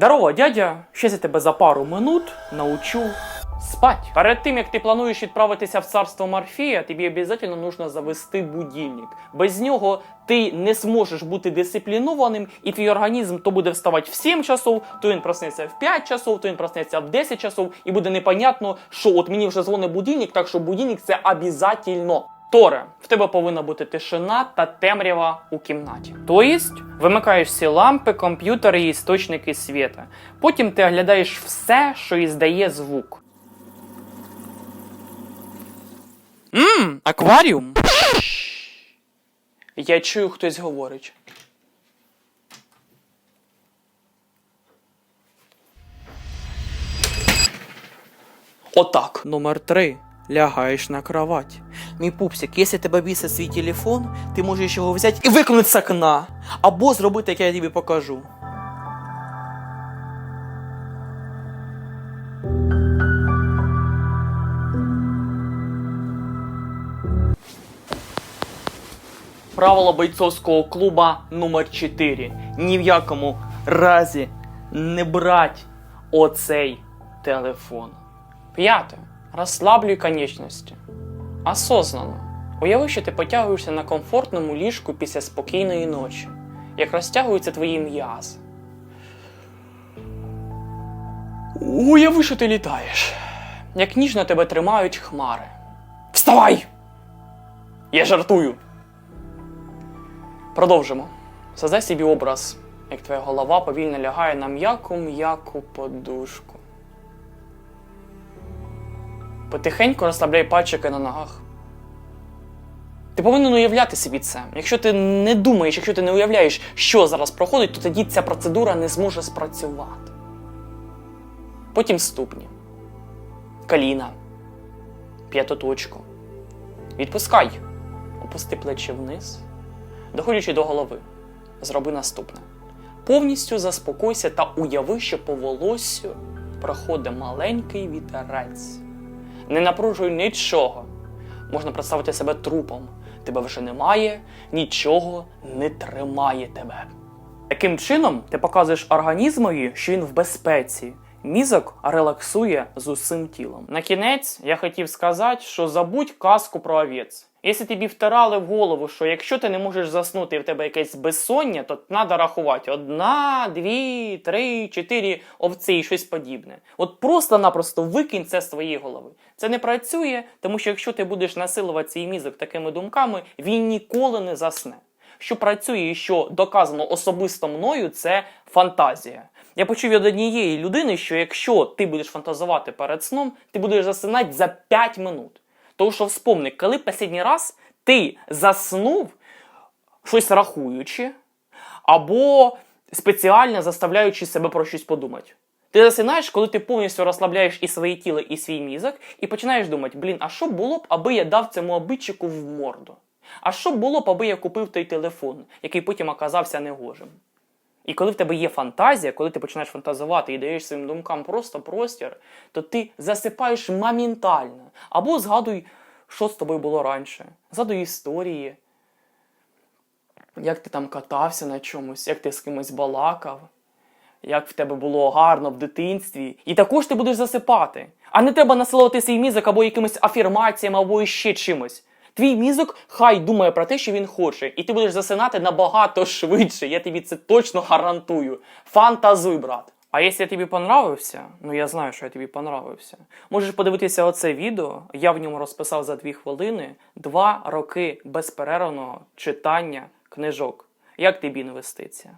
Здорово, дядя! Щас я тебе за пару минут научу спать. Перед тим, як ти плануєш відправитися в царство Морфея, тобі обов'язково нужно завести будильник. Без нього ти не зможеш бути дисциплінованим, і твій організм то буде вставати в 7 часов, то він проснеться в 5 часов, то він проснеться в 10 часов, і буде непонятно, що от мені вже дзвонить будильник, так що будильник це обов'язательно. Торе, в тебе повинна бути тишина та темрява у кімнаті. Тобто, вимикаєш всі лампи, комп'ютери і істочники світа. Потім ти оглядаєш все, що іздає звук. Мм, акваріум. Я чую, хтось говорить. Отак. Номер три. Лягаєш на кровать. Мій пупсик, якщо тебе бісить свій телефон, ти можеш його взяти і викинути з окна. Або зробити, як я тобі покажу. Правило бойцовського клуба номер 4. Ні в якому разі не брать оцей телефон. П'яте. Розслаблюй конечності. Осознанно. Уяви, що ти потягуєшся на комфортному ліжку після спокійної ночі, як розтягуються твої м'язи. Уяви, що ти літаєш, як ніжно тебе тримають хмари. Вставай! Я жартую. Продовжимо. Создай собі образ, як твоя голова повільно лягає на м'яку-м'яку подушку. Потихеньку розслабляй пальчики на ногах. Ти повинен уявляти собі це. Якщо ти не думаєш, якщо ти не уявляєш, що зараз проходить, то тоді ця процедура не зможе спрацювати. Потім ступні, коліна, п'ятоточку. Відпускай. Опусти плечі вниз, доходячи до голови. Зроби наступне. Повністю заспокойся та уяви, що по волоссю проходить маленький вітерець. Не напружуй нічого. Можна представити себе трупом. Тебе вже немає, нічого не тримає тебе. Таким чином, ти показуєш організмові, що він в безпеці. Мізок релаксує з усім тілом. На кінець я хотів сказати, що забудь казку про овець. Якщо тобі втирали в голову, що якщо ти не можеш заснути і в тебе якесь безсоння, то треба рахувати одна, дві, три, чотири овці і щось подібне. От просто-напросто викинь це з своєї голови. Це не працює, тому що якщо ти будеш насилувати свій мізок такими думками, він ніколи не засне. Що працює і що доказано особисто мною, це фантазія. Я почув від однієї людини, що якщо ти будеш фантазувати перед сном, ти будеш засинати за 5 минут. Тому що вспомни, коли останній раз ти заснув, щось рахуючи, або спеціально заставляючи себе про щось подумати. Ти засинаєш, коли ти повністю розслабляєш і своє тіло, і свій мізок, і починаєш думати, блін, а що було б, аби я дав цьому обидчику в морду? А що було б, аби я купив той телефон, який потім оказався негожим? І коли в тебе є фантазія, коли ти починаєш фантазувати і даєш своїм думкам просто простір, то ти засипаєш моментально. Або згадуй, що з тобою було раніше. Згадуй історії, як ти там катався на чомусь, як ти з кимось балакав, як в тебе було гарно в дитинстві. І також ти будеш засипати. А не треба насилувати свій мізок або якимись афірмаціями, або іще чимось. Твій мізок хай думає про те, що він хоче, і ти будеш засинати набагато швидше. Я тобі це точно гарантую. Фантазуй, брат. А якщо я тобі понравився, ну я знаю, що я тобі понравився. Можеш подивитися оце відео. Я в ньому розписав за дві хвилини два роки безперервного читання книжок. Як тобі інвестиція?